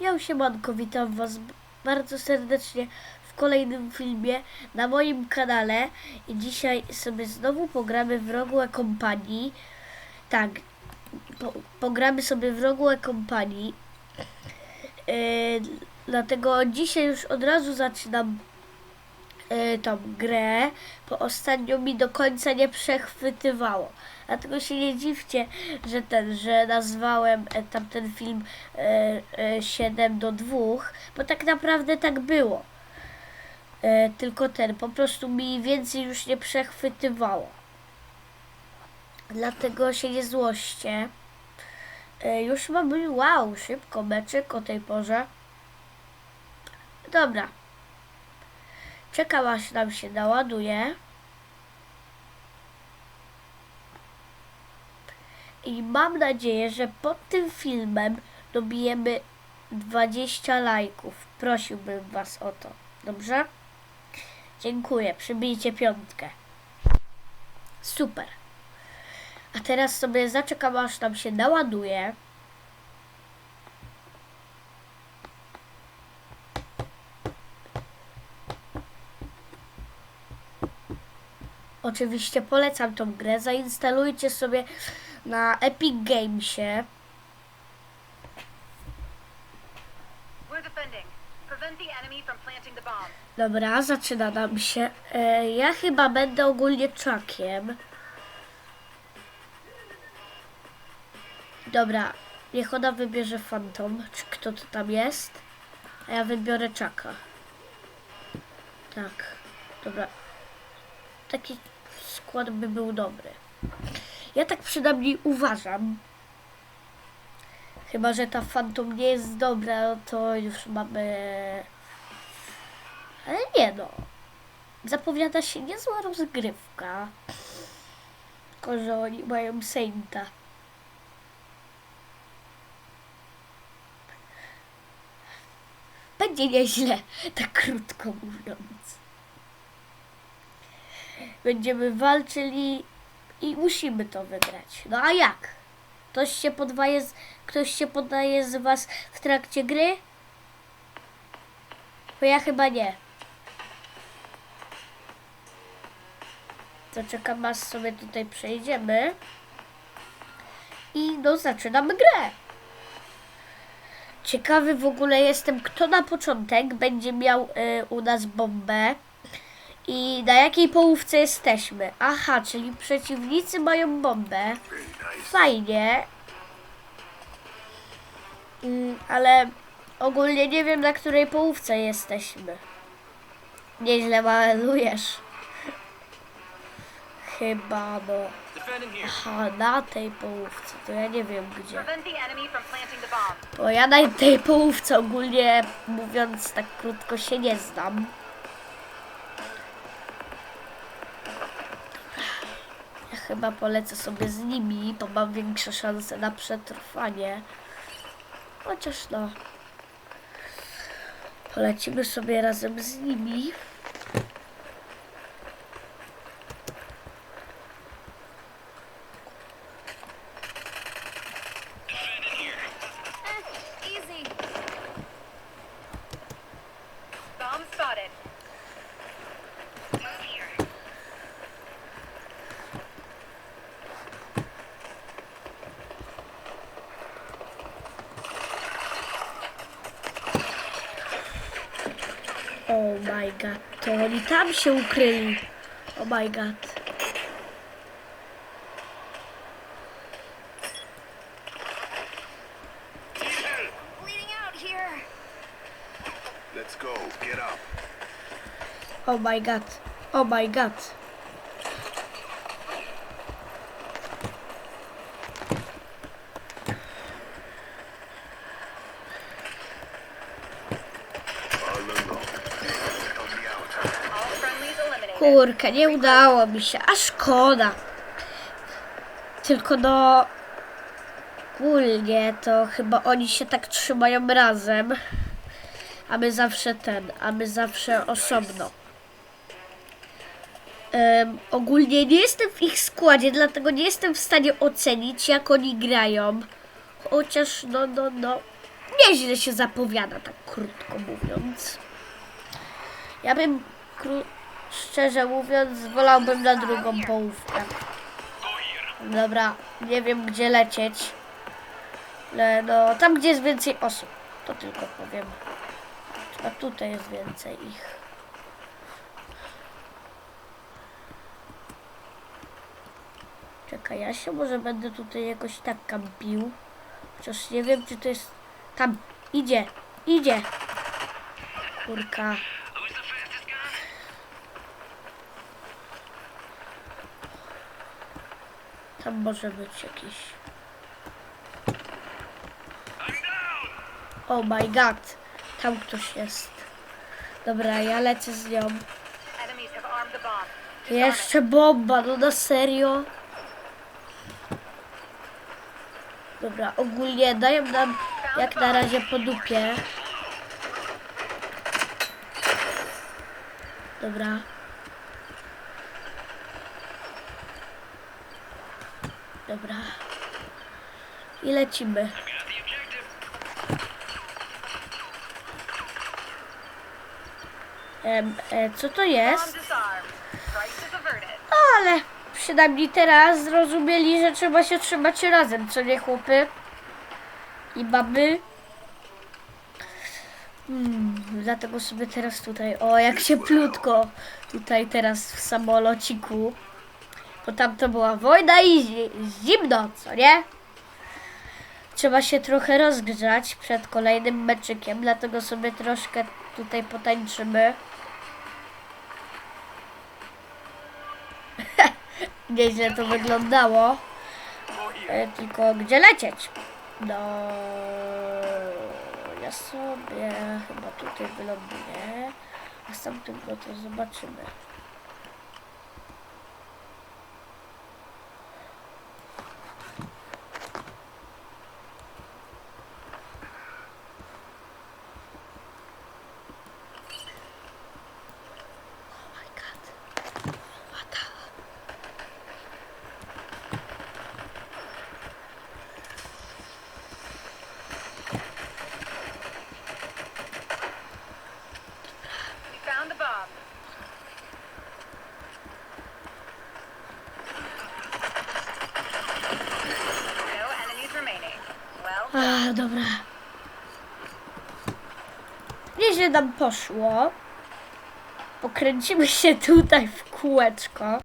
Ja siemanko, witam was bardzo serdecznie w kolejnym filmie na moim kanale i dzisiaj sobie znowu pogramy w Rogue Kompanii. Tak, po, pogramy sobie w Rogue Kompanii. Yy, dlatego dzisiaj już od razu zaczynam yy, tą grę, bo ostatnio mi do końca nie przechwytywało. Dlatego się nie dziwcie, że ten, że nazwałem e, tamten film e, e, 7 do 2, bo tak naprawdę tak było. E, tylko ten, po prostu mi więcej już nie przechwytywało. Dlatego się nie złoście. E, już mamy, wow, szybko meczek o tej porze. Dobra. Czekam aż nam się naładuje. I mam nadzieję, że pod tym filmem dobijemy 20 lajków. Prosiłbym Was o to. Dobrze? Dziękuję. Przybijcie piątkę. Super. A teraz sobie zaczekam, aż tam się naładuje. Oczywiście polecam tą grę. Zainstalujcie sobie na Epic Gamesie. Dobra, zaczyna nam się. E, ja chyba będę ogólnie czakiem. Dobra, niech ona wybierze Phantom, czy kto to tam jest. A ja wybiorę czaka. Tak, dobra. Taki skład by był dobry. Ja tak przynajmniej uważam. Chyba, że ta Phantom nie jest dobra, no to już mamy ale nie no. Zapowiada się niezła rozgrywka. Tylko, że oni mają Sainta. Będzie nieźle, tak krótko mówiąc. Będziemy walczyli i musimy to wygrać. No a jak? Ktoś się podwaje z, ktoś się podaje z was w trakcie gry? Bo ja chyba nie. To czekam sobie tutaj przejdziemy. I no zaczynamy grę. Ciekawy w ogóle jestem, kto na początek będzie miał y, u nas bombę. I na jakiej połówce jesteśmy? Aha, czyli przeciwnicy mają bombę. Fajnie. Mm, ale ogólnie nie wiem, na której połówce jesteśmy. Nieźle malujesz. Chyba no. Aha, na tej połówce, to ja nie wiem gdzie. Bo ja na tej połówce ogólnie mówiąc tak krótko się nie znam. Chyba polecę sobie z nimi, bo mam większe szanse na przetrwanie. Chociaż no. Polecimy sobie razem z nimi. Oh my god, to oni tam się ukryli. Oh my god. Let's go. Get up. Oh my god. Oh my god. Kurka, nie udało mi się, a szkoda. Tylko no... Ogólnie to chyba oni się tak trzymają razem. A my zawsze ten, a my zawsze osobno. Em, ogólnie nie jestem w ich składzie, dlatego nie jestem w stanie ocenić jak oni grają. Chociaż no, no, no. nieźle się zapowiada, tak krótko mówiąc. Ja bym, kró- szczerze mówiąc, wolałbym na drugą połówkę. Dobra, nie wiem gdzie lecieć. Ale no, tam gdzie jest więcej osób, to tylko powiem. A tutaj jest więcej ich. Czekaj, ja się może będę tutaj jakoś tak kampił. Chociaż nie wiem, czy to jest... Tam, idzie, idzie. Kurka. Tam może być jakiś... Oh my god. Tam ktoś jest. Dobra, ja lecę z nią. Jeszcze bomba, no na serio? Dobra, ogólnie dają nam jak na razie po dupie. Dobra. Dobra. I lecimy. Em, e, co to jest? No, ale przynajmniej teraz zrozumieli, że trzeba się trzymać razem, co nie chłopy? I baby. Hmm, dlatego sobie teraz tutaj, o jak się plutko tutaj teraz w samolociku. Bo tam to była wojna i zi- zimno, co nie? Trzeba się trochę rozgrzać przed kolejnym meczykiem, dlatego sobie troszkę tutaj potańczymy. Nieźle to wyglądało. E, tylko gdzie lecieć? No. Ja sobie chyba tutaj wyląduję. A z tamtego to zobaczymy. A, dobra. Nieźle nam poszło. Pokręcimy się tutaj w kółeczko.